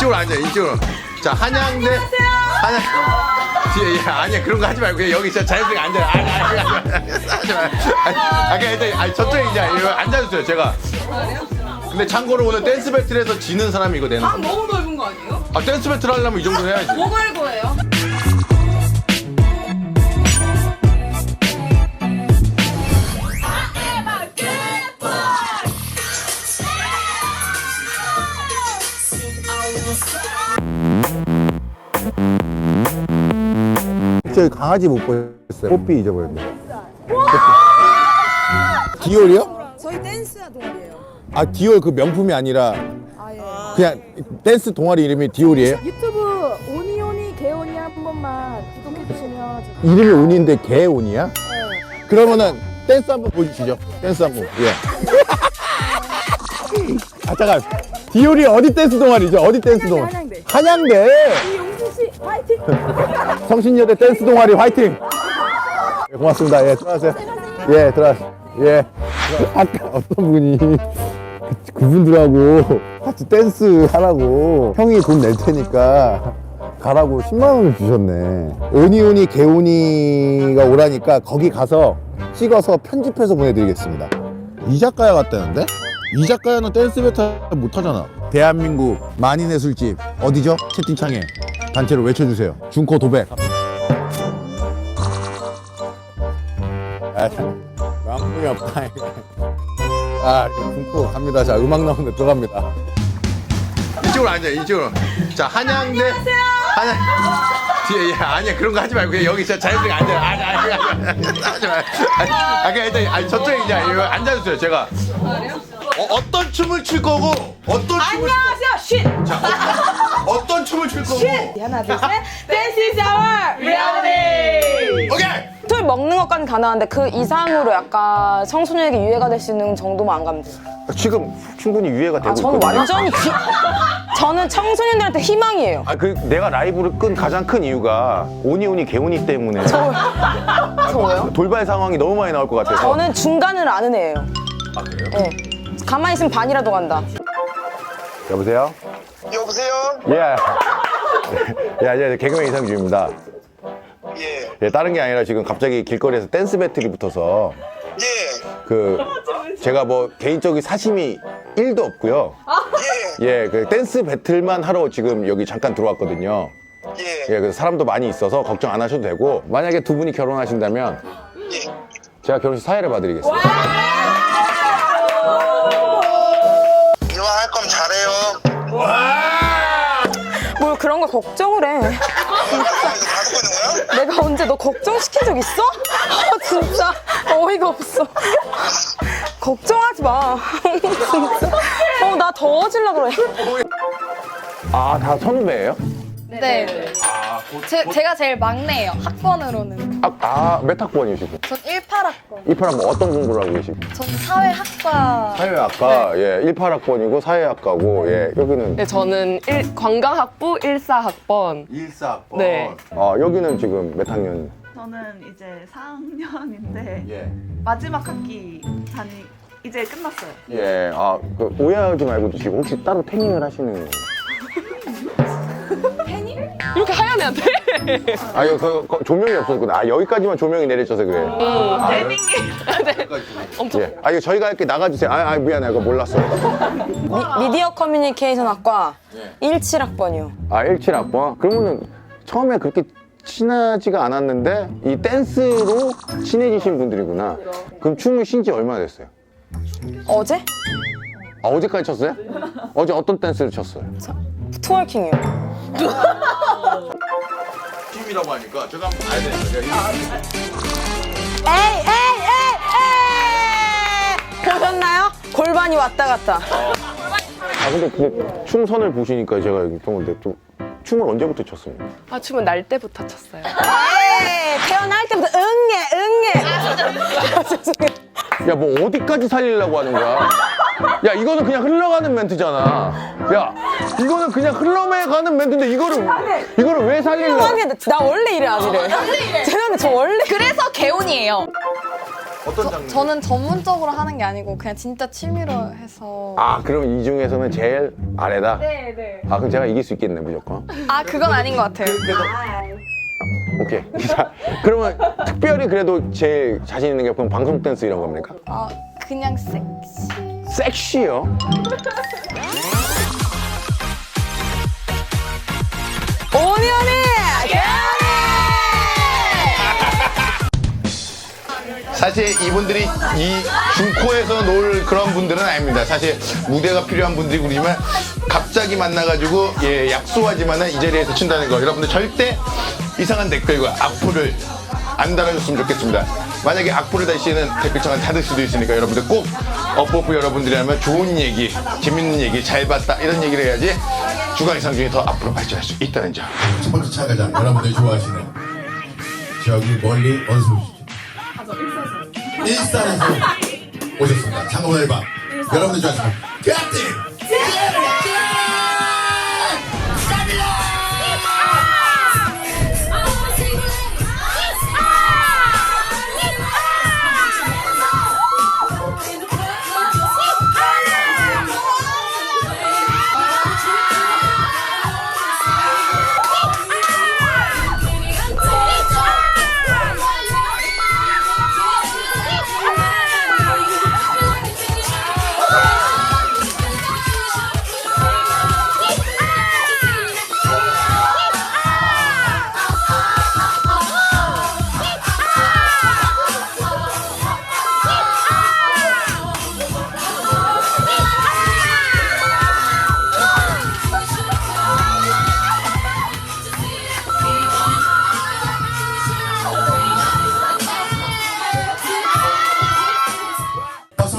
이쪽으로 앉아 이쪽으로. 자 한양대 한양. 뒤에 야, 아니야 그런 거 하지 말고 그냥 여기 진짜 자연스럽게 앉아 아니 아니 아니 아니 하지 마. 아니 아니 일단 아니 저쪽에 이제 이거 앉아주세요 제가. 근데 참고로 오늘 댄스 배틀에서 지는 사람이 이거 내는 아 겁니다 너무 넓은 거 아니에요? 아 댄스 배틀 하려면 이 정도 해야지. 뭐 갈 거예요? 저희 강아지 못 보였어요. 뽀삐 잊어버렸네. 디올이요? 저희 댄스 동아리예요. 아 디올 그 명품이 아니라 아 예. 그냥 댄스 동아리 이름이 디올이에요? 유튜브 오니오니 개오니 한 번만 구독해 주시면 저... 이름이 온인데 개온이야? 네. 그러면은 댄스 한번 보여주시죠. 댄스 한번. 예. 아 잠깐. 디올이 어디 댄스 동아리죠? 어디 댄스 동아리? 한양대. 한양대. 씨 화이팅! 성신여대 댄스 동아리 화이팅! 예, 고맙습니다. 예, 들어가세요. 예, 들어가세요. 예. 아까 어떤 분이 그- 그분들하고 같이 댄스 하라고 형이 돈 낼 테니까 가라고 10만 원을 주셨네. 오니오니 개오니가 오라니까 거기 가서 찍어서 편집해서 보내드리겠습니다. 이자카야 갔다는데? 이자카야는 댄스 배틀 못하잖아. 대한민국 만인의 술집 어디죠? 채팅창에 단체로 외쳐주세요. 중코 도백. 아, 남궁이 없다. 아, 중코 갑니다. 자, 음악 나오는데 들어갑니다. 이쪽으로 앉아 이쪽으로 자 한양대 한양 뒤에 야, 아니야 그런 거 하지 말고 그냥 여기 진짜 자연스럽게 앉아 아니 아니 아니 아니 하지 마 아니 아까 일단 아니 저쪽에 이제 이거 앉아주세요 제가 어, 어떤 춤을 출 거고 어떤 춤을 안녕하세요 쉿! 자 어, 어떤 춤을 출 거고 하나 둘 셋. This is our reality! 오케이 술 먹는 것까지는 가능한데 그 이상으로 약간 청소년에게 유해가 될 수 있는 정도만 안 가면 돼요. 지금 충분히 유해가 되고 아, 저는 있거든요. 완전히 기... 저는 청소년들한테 희망이에요. 아, 그 내가 라이브를 끈 가장 큰 이유가 오니오니 개오니 때문에 저요? 돌발 상황이 너무 많이 나올 것 같아서 저는 중간을 아는 애예요. 아 그래요? 네. 가만히 있으면 반이라도 간다. 여보세요? 여보세요? 예. 예, 안녕하세요. 개그맨 이상주입니다. 예. 예, 다른 게 아니라 지금 갑자기 길거리에서 댄스 배틀이 붙어서 예. 그 제가 뭐 개인적인 사심이 1도 없고요. 예. 예, 그 댄스 배틀만 하러 지금 여기 잠깐 들어왔거든요. 예. 예, 그래서 사람도 많이 있어서 걱정 안 하셔도 되고 만약에 두 분이 결혼하신다면 예. 제가 결혼식 사회를 봐드리겠습니다. 뭘 그런 걸 걱정을 해. 있는 거야? 내가 언제 너 걱정시킨 적 있어? 아, 진짜 어이가 없어. 걱정하지 마. 진짜. 어, 나 더워질라 그래. 아, 다 선후배예요? 네. 제, 제가 제일 막내예요. 학번으로는. 아, 아, 몇 학번이시고? 전 18학번. 18학번 어떤 공부를 하고 계시고? 전 사회학과. 사회학과, 예, 18학번이고 사회학과고, 예, 여기는, 네, 저는 일, 관광학부 14학번. 14학번 네. 아, 여기는 지금 몇 학년? 저는 이제 4학년인데 예 마지막 학기 다니 이제 끝났어요. 예, 아, 그 오해하지 말고 지금 혹시 따로 태닝을 하시는. 이렇게 하얀 애한테? 아, 이거 그, 그 조명이 없었구나. 아, 여기까지만 조명이 내려져서 그래. 엄청. 예. 아, 이거 저희가 이렇게 나가주세요. 아, 아 미안해. 그거 몰랐어. 미, 미디어 커뮤니케이션 학과 17학번이요. 아, 17학번? 그러면은 처음에 그렇게 친하지가 않았는데 이 댄스로 친해지신 분들이구나. 그럼 춤을 쉰지 얼마나 됐어요? 어제? 아, 어제까지 췄어요? 어제 어떤 댄스를 췄어요? 트월킹이요. 팀이라고 하니까 제가 한번 가야 되니까 제가 에이, 에이, 에이, 에이! 보셨나요? 골반이 왔다 갔다. 아, 근데 그 춤선을 보시니까 제가 여기 보는데 또 춤을 언제부터 췄습니까? 아, 춤은 날 때부터 췄어요. 에이, 태어날 때부터 응애, 응애. 아, 죄송해요. 야, 뭐 어디까지 살리려고 하는 거야? 야, 이거는 그냥 흘러가는 멘트잖아. 야, 이거는 그냥 흘러가는 멘트인데 이거를 이거를 왜 살리려고? 죄송합니다. 나 원래 이래 안 이래. 죄송한데 저 원래 그래서 개운이에요. 어떤 장르? 저는 전문적으로 하는 게 아니고 그냥 진짜 취미로 해서. 아 그럼 이 중에서는 제일 아래다? 네, 네. 아 그럼 제가 이길 수 있겠네 무조건 아, 그건 아닌 것 같아요. 오케이 자 그러면 특별히 그래도 제일 자신 있는 게 그럼 방송 댄스 이런 겁니까? 아, 그냥 섹시. 섹시요? 오니 오니 사실 이분들이 이 중코에서 놀 그런 분들은 아닙니다. 사실 무대가 필요한 분들이고 그러지만 갑자기 만나가지고 예, 약소하지만은 이 자리에서 친다는 거 여러분들 절대 이상한 댓글과 악플을 안 달아줬으면 좋겠습니다. 만약에 악플을 다시는 댓글창을 닫을 수도 있으니까 여러분들 꼭 업버프 여러분들이라면 좋은 얘기, 재밌는 얘기, 잘 봤다 이런 얘기를 해야지 주간 이상 중에 더 앞으로 발전할 수 있다는 점. 첫 번째 참가자 여러분들 좋아하시는 저기 멀리 어디서 오시죠? 일산에서 오셨습니다. 장어의 밤 여러분들 좋아하시는 캡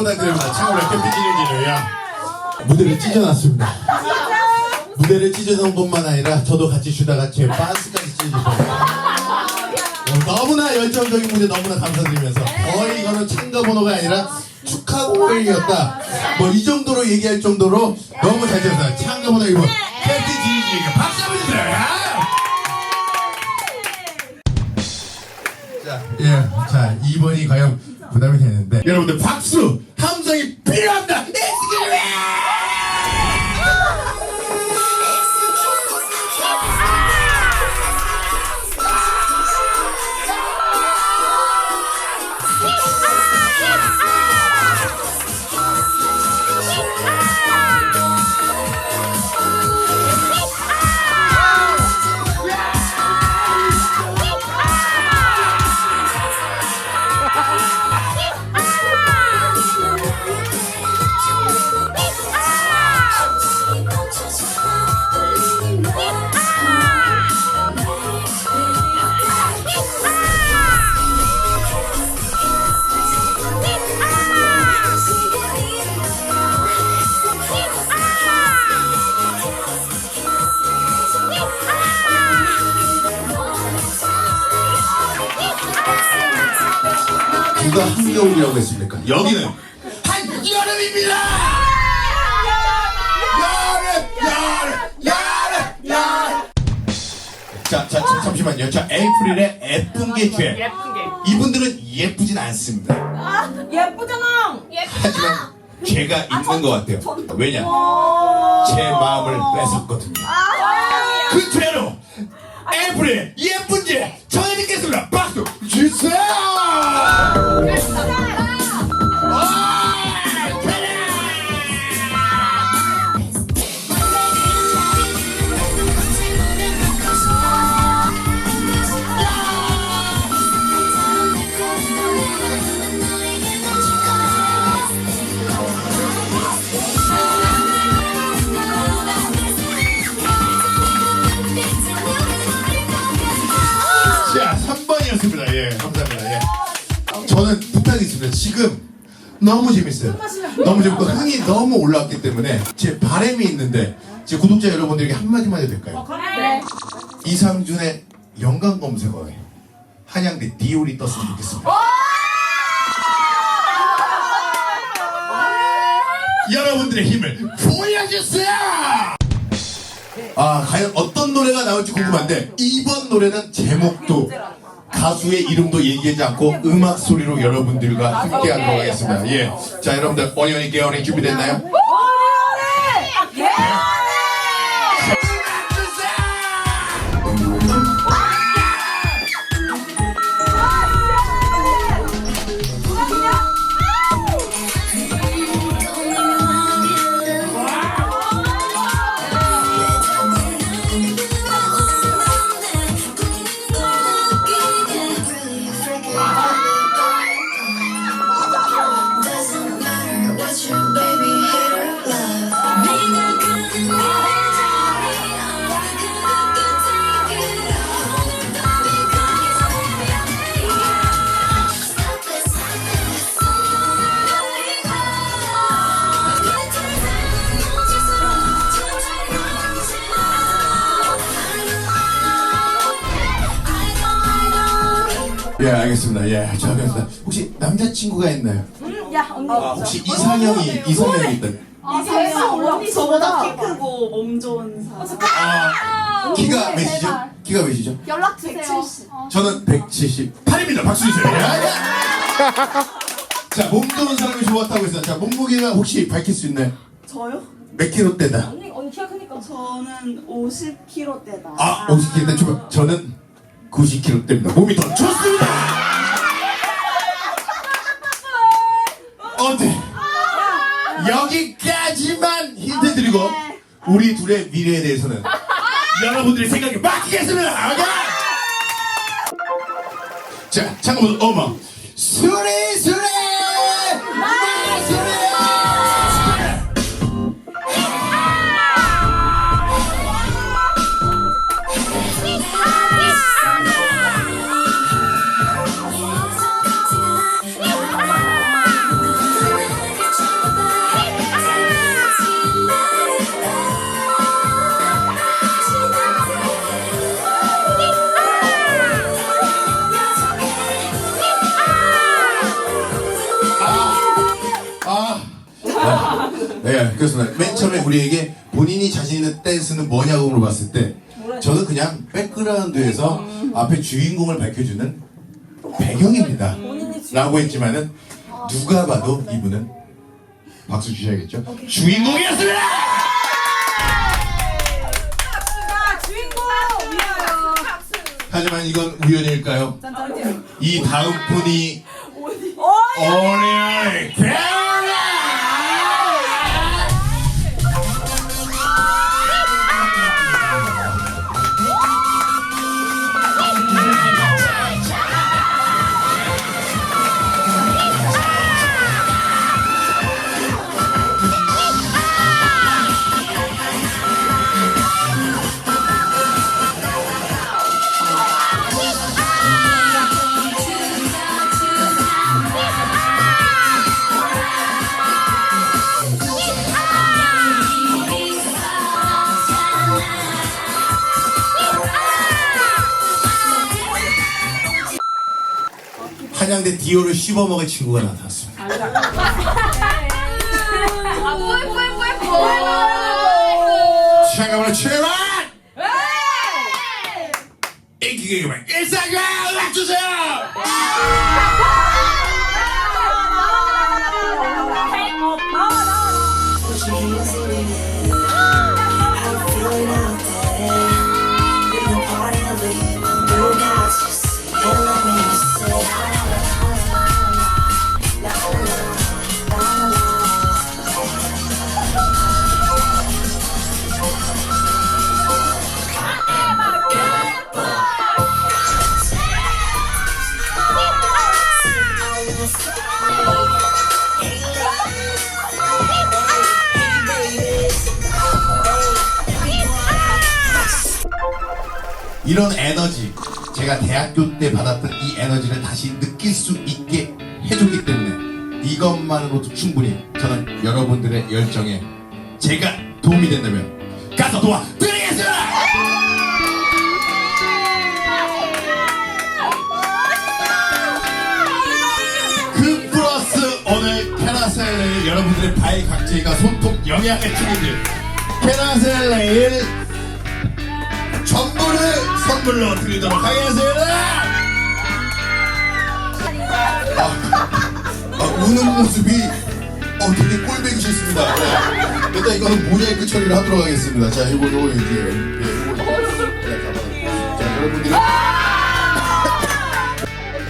부탁드립니다. 참고로 캡틴 진영진이야 무대를 찢어놨습니다. 무대를 찢어놓은 것만 아니라 저도 같이 쉬다가 제 반스까지 찢어졌어요. 너무나 열정적인 무대 너무나 감사드리면서 거의 이거는 참가 번호가 아니라 축하 공연이었다. 뭐 이 정도로 얘기할 정도로 너무 잘 쳤어요. 참가 번호 1번 캡틴 진영진에게 박수 한번 주세요. 야! 자, 예, 자 2번이 과연 부담이 되는데. 여러분들 박수! 함성이 필요합니다. 누가 한겨울이라고 했습니까? 여기는 한여름입니다. 여름, 여름, 여름, 여름. 자, 자, 자, 잠시만요. 자, 에이프릴의 예쁜 게 죄. 예쁜 게. 이분들은 예쁘진 않습니다. 예쁘잖아. 하지만 죄가 있는 것 같아요. 왜냐? 제 마음을 뺏었거든요. 그 죄로 에이프릴 예쁜 죄 저는 부탁이 있습니다. 지금 너무 재밌어요. 너무 재밌고 흥이 너무 올라왔기 때문에 제 바람이 있는데 제 구독자 여러분들에게 한마디만 해도 될까요? 네. 이상준의 연관 검색어에 한양대 디올이 떴으면 좋겠습니다. 여러분들의 힘을 보여주세요! 아, 과연 어떤 노래가 나올지 궁금한데, 이번 노래는 제목도 가수의 이름도 얘기하지 않고 음악 소리로 여러분들과 함께 하도록 하겠습니다. 예. 자, 여러분들, 어연이 개연이 준비됐나요? 예, 알겠습니다. 예, 자, 알겠습니다. 혹시 남자친구가 있나요? 야 언니. 아, 혹시 이상형이, 이상형이 있다. 언니 저보다 키 크고 몸 좋은 사람. 아, 키가 몇이죠? 키가 몇이죠? 연락 주세요. 저는 178입니다. 박수 주세요. 야, 야. 자, 몸 좋은 사람이 좋았다고 했어요. 자, 몸무게가 혹시 밝힐 수 있나요? 저요? 몇 킬로 대다? 언니 언니 키가 크니까. 저는 50kg대다. 아, 50킬로대. 저, 저는 90킬로대입니다. 몸이 더 좋습니다. 어때? 여기까지만 힌트 드리고 우리 둘의 미래에 대해서는 여러분들의 생각에 맡기겠습니다. 자, 잠깐만, 어머. 수리, 수리! 우리에게 본인이 자신 있는 댄스는 뭐냐고 물어봤을 때 저는 그냥 백그라운드에서 앞에 주인공을 밝혀주는 배경입니다. 라고 했지만은 누가 봐도 이분은 박수 주셔야겠죠? 주인공이었습니다! 주인공! 미안해요. 하지만 이건 우연일까요? 이 다음 분이 개 디오를 씹어먹을 친구가 나타났습니다. 출발! 인기 개그맨 일상과 음악 제가 대학교 때 받았던 이 에너지를 다시 느낄 수 있게 해줬기 때문에 이것만으로도 충분히 저는 여러분들의 열정에 제가 도움이 된다면 가서 도와드리겠습니다! 그 여러분들의 발각지가 손톱 영양의 책임질 캐나셀레일 오늘 선물로 드리도록 하겠습니다. 아, 아, 우는 모습이 어, 되게 꼴보기 싫습니다. 네. 일단 이거는 모자이크 처리를 하도록 하겠습니다. 자, 이거 요거 이제 예, 이거 네, 자, 여러분들.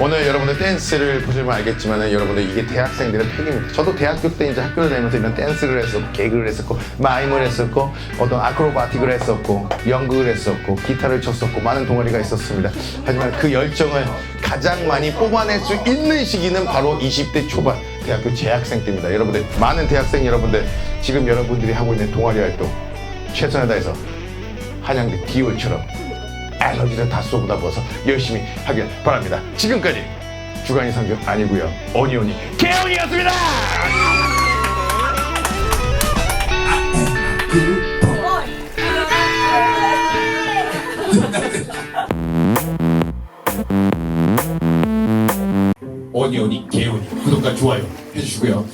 오늘 여러분들 댄스를 보시면 알겠지만 여러분들 이게 대학생들의 팩입니다. 저도 대학교 때 이제 학교를 다니면서 이런 댄스를 했었고 개그를 했었고 마임을 했었고 어떤 아크로바틱을 했었고 연극을 했었고 기타를 쳤었고 많은 동아리가 있었습니다. 하지만 그 열정을 가장 많이 뽑아낼 수 있는 시기는 바로 20대 초반 대학교 재학생 때입니다. 여러분들 많은 대학생 여러분들 지금 여러분들이 하고 있는 동아리 활동 최선을 다해서 한양대 디올처럼 에너지를 다 쏟아부어서 열심히 하길 바랍니다. 지금까지 주간이 상규 아니고요. 어니오니 개온이었습니다. 어니오니, 개오니, 구독과 좋아요 해주시고요.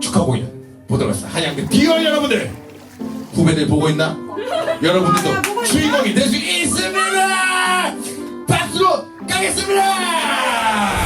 축하 공연 보도록 하겠습니다. 한양대 디얼 여러분들! 후배들 보고 있나? 여러분들도 주인공이 될 수 있습니다! 박수로 가겠습니다!